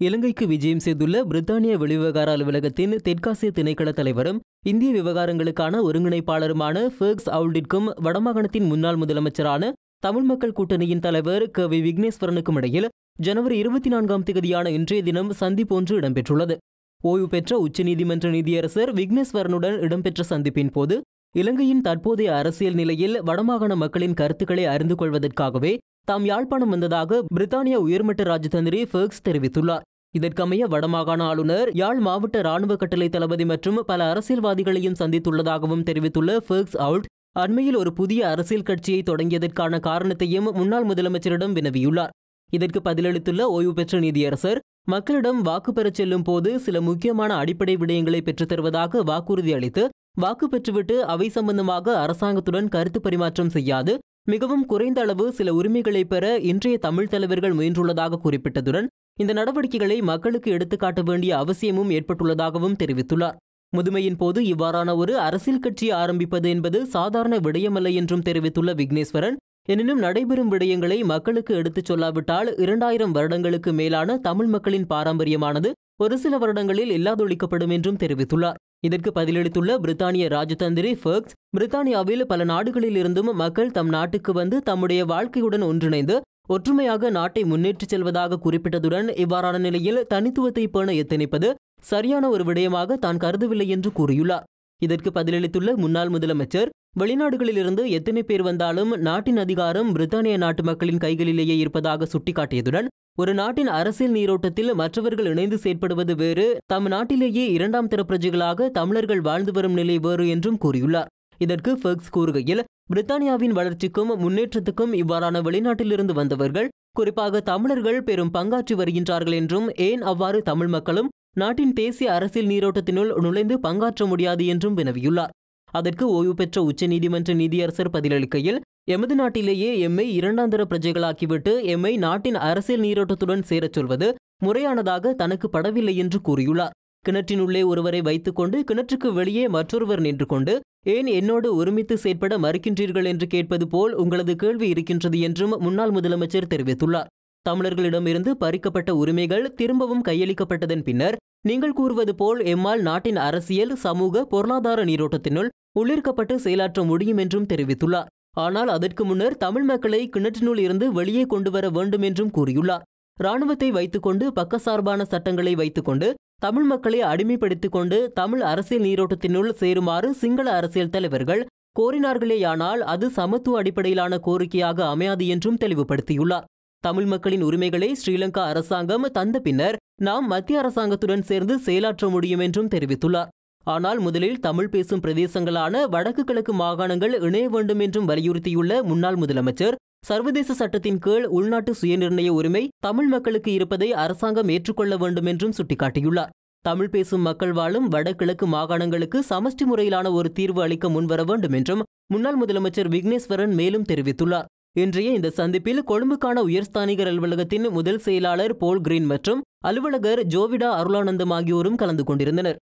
இலங்கைக்கு விஜயம் செய்துள்ள பிரித்தானிய வெளிவிவகார அலுவலகத்தின் தெற்காசிய திணைக்கள தலைவரும் இந்திய விவகாரங்களுக்கான ஒருங்கிணைப்பாளருமான ஃபெர்க்ஸ் அவுல்டிற்கும் வடமாகாணத்தின் முன்னாள் முதலமைச்சரான தமிழ் மக்கள் கூட்டணியின் தலைவர் க. வி. விக்னேஸ்வரனுக்கும் இடையில் ஜனவரி இருபத்தி நான்காம் தேதியான இன்றைய தினம் சந்திப்பு ஒன்று இடம்பெற்றுள்ளது. ஓய்வு பெற்ற உச்சநீதிமன்ற நீதியரசர் விக்னேஸ்வரனுடன் இடம்பெற்ற சந்திப்பின் போது இலங்கையின் தற்போதைய அரசியல் நிலையில் வடமாகாண மக்களின் கருத்துக்களை அறிந்து கொள்வதற்காகவே தாம் யாழ்ப்பாணம் வந்ததாக பிரித்தானிய உயர்மட்ட ராஜதந்திரி ஃபெர்க்ஸ் தெரிவித்துள்ளார். இதற்கமைய வடமாகாண ஆளுநர் யாழ் மாவட்ட ராணுவ கட்டளை தளபதி மற்றும் பல அரசியல்வாதிகளையும் சந்தித்துள்ளதாகவும் தெரிவித்துள்ள ஃபெர்க்ஸ் அவுட் அண்மையில் ஒரு புதிய அரசியல் கட்சியை தொடங்கியதற்கான காரணத்தையும் முன்னாள் முதலமைச்சரிடம் வினவியுள்ளார். இதற்கு பதிலளித்துள்ள ஓய்வு பெற்ற நீதியரசர் மக்களிடம் வாக்கு பெறச் செல்லும் போது சில முக்கியமான அடிப்படை விடயங்களை பெற்றுத் தருவதாக வாக்குறுதி அளித்து வாக்கு பெற்றுவிட்டு அவை சம்பந்தமாக அரசாங்கத்துடன் கருத்து பரிமாற்றம் செய்யாது மிகவும் குறைந்த அளவு சில உரிமைகளை பெற இன்றைய தமிழ் தலைவர்கள் முயன்றுள்ளதாக குறிப்பிட்டதுடன் இந்த நடவடிக்கைகளை மக்களுக்கு எடுத்துக்காட்ட வேண்டிய அவசியமும் ஏற்பட்டுள்ளதாகவும் தெரிவித்துள்ளார். முதுமையின் போது இவ்வாறான ஒரு அரசியல் கட்சி ஆரம்பிப்பது என்பது சாதாரண விடயமல்ல என்றும் தெரிவித்துள்ள விக்னேஸ்வரன் எனினும் நடைபெறும் விடயங்களை மக்களுக்கு எடுத்துச் சொல்லாவிட்டால் இரண்டாயிரம் வருடங்களுக்கு மேலான தமிழ் மக்களின் பாரம்பரியமானது ஒரு சில வருடங்களில் இல்லாதொழிக்கப்படும் என்றும் தெரிவித்துள்ளார். இதற்கு பதிலளித்துள்ள பிரித்தானிய ராஜதந்திரி ஃபர்க்ஸ் பிரித்தானியாவில் பல நாடுகளில் இருந்தும் மக்கள் தம் நாட்டுக்கு வந்து தம்முடைய வாழ்க்கையுடன் ஒன்றிணைந்து ஒற்றுமையாக நாட்டை முன்னேற்றிச் செல்வதாக குறிப்பிட்டதுடன் இவ்வாறான நிலையில் தனித்துவத்தை பேண எத்தனிப்பது சரியான ஒரு விடயமாக தான் கருதவில்லை என்று கூறியுள்ளார். இதற்கு பதிலளித்துள்ள முன்னாள் முதலமைச்சர் வெளிநாடுகளிலிருந்து எத்தனை பேர் வந்தாலும் நாட்டின் அதிகாரம் பிரித்தானிய நாட்டு மக்களின் கைகளிலேயே இருப்பதாக சுட்டிக்காட்டியதுடன் ஒரு நாட்டின் அரசியல் நீரோட்டத்தில் மற்றவர்கள் இணைந்து செயற்படுவது வேறு தம் நாட்டிலேயே இரண்டாம் தர பிரஜைகளாக தமிழர்கள் வாழ்ந்து வரும் நிலை வேறு என்றும் கூறியுள்ளார். இதற்கு ஃபெர்க்ஸ் கூறுகையில் பிரித்தானியாவின் வளர்ச்சிக்கும் முன்னேற்றத்துக்கும் இவ்வாறான வெளிநாட்டிலிருந்து வந்தவர்கள் குறிப்பாக தமிழர்கள் பெரும் பங்காற்றி வருகின்றார்கள் என்றும் ஏன் அவ்வாறு தமிழ் மக்களும் நாட்டின் தேசிய அரசியல் நீரோட்டத்தினுள் நுழைந்து பங்காற்ற முடியாது என்றும் வினவியுள்ளார். அதற்கு ஓய்வு பெற்ற உச்சநீதிமன்ற நீதியரசர் பதிலளிக்கையில் எமது நாட்டிலேயே எம்மை இரண்டாந்தர பிரஜைகளாக்கிவிட்டு எம்மை நாட்டின் அரசியல் நீரோட்டத்துடன் சேரச் சொல்வது முறையானதாக தனக்கு படவில்லை என்று கூறியுள்ளார். கிணற்றினுள்ளே ஒருவரை வைத்துக்கொண்டு கிணற்றுக்கு வெளியே மற்றொருவர் நின்று கொண்டு ஏன் என்னோடு ஒருமித்து செயற்பட மறுக்கின்றீர்கள் என்று கேட்பது போல் உங்களது கேள்வி இருக்கின்றது என்றும் முன்னாள் முதலமைச்சர் தெரிவித்துள்ளார். தமிழர்களிடமிருந்து பறிக்கப்பட்ட உரிமைகள் திரும்பவும் கையளிக்கப்பட்டதன் பின்னர் நீங்கள் கூறுவது போல் எம்மால் நாட்டின் அரசியல் சமூக பொருளாதார நீரோட்டத்தினுள் உள்ளிருக்கப்பட்டு செயலாற்ற முடியும் என்றும் தெரிவித்துள்ளார். ஆனால் அதற்கு முன்னர் தமிழ் மக்களை கிணற்றினுள் இருந்து வெளியே கொண்டு வர வேண்டும் என்றும் கூறியுள்ளார். ராணுவத்தை வைத்துக்கொண்டு பக்கசார்பான சட்டங்களை வைத்துக்கொண்டு தமிழ் மக்களை அடிமைப்படுத்திக் கொண்டு தமிழ் அரசியல் நீரோட்டத்தினுள் சேருமாறு சிங்கள அரசியல் தலைவர்கள் கோரினார்களேயானால் அது சமத்துவ அடிப்படையிலான கோரிக்கையாக அமையாது என்றும் தெளிவுபடுத்தியுள்ளார். தமிழ் மக்களின் உரிமைகளை ஸ்ரீலங்கா அரசாங்கம் தந்த பின்னர் நாம் மத்திய அரசாங்கத்துடன் சேர்ந்து செயலாற்ற முடியும் என்றும் தெரிவித்துள்ளார். ஆனால் முதலில் தமிழ் பேசும் பிரதேசங்களான வடக்கு கிழக்கு மாகாணங்கள் இணைய வேண்டும் என்றும் வலியுறுத்தியுள்ள முன்னாள் முதலமைச்சர் சர்வதேச சட்டத்தின் கீழ் உள்நாட்டு சுயநிர்ணய உரிமை தமிழ் மக்களுக்கு இருப்பதை அரசாங்கம் ஏற்றுக்கொள்ள வேண்டும் என்றும் சுட்டிக்காட்டியுள்ளார். தமிழ் பேசும் மக்கள் வாழும் வடகிழக்கு மாகாணங்களுக்கு சமஷ்டி முறையிலான ஒரு தீர்வு அளிக்க முன்வர வேண்டும் என்றும் முன்னாள் முதலமைச்சர் விக்னேஸ்வரன் மேலும் தெரிவித்துள்ளார். இன்றைய இந்த சந்திப்பில் கொழும்புக்கான உயர்ஸ்தானிகர் அலுவலகத்தின் முதல் செயலாளர் போல் கிரீன் மற்றும் அலுவலகர் ஜோவிடா அருளானந்தம் ஆகியோரும் கலந்து கொண்டிருந்தனர்.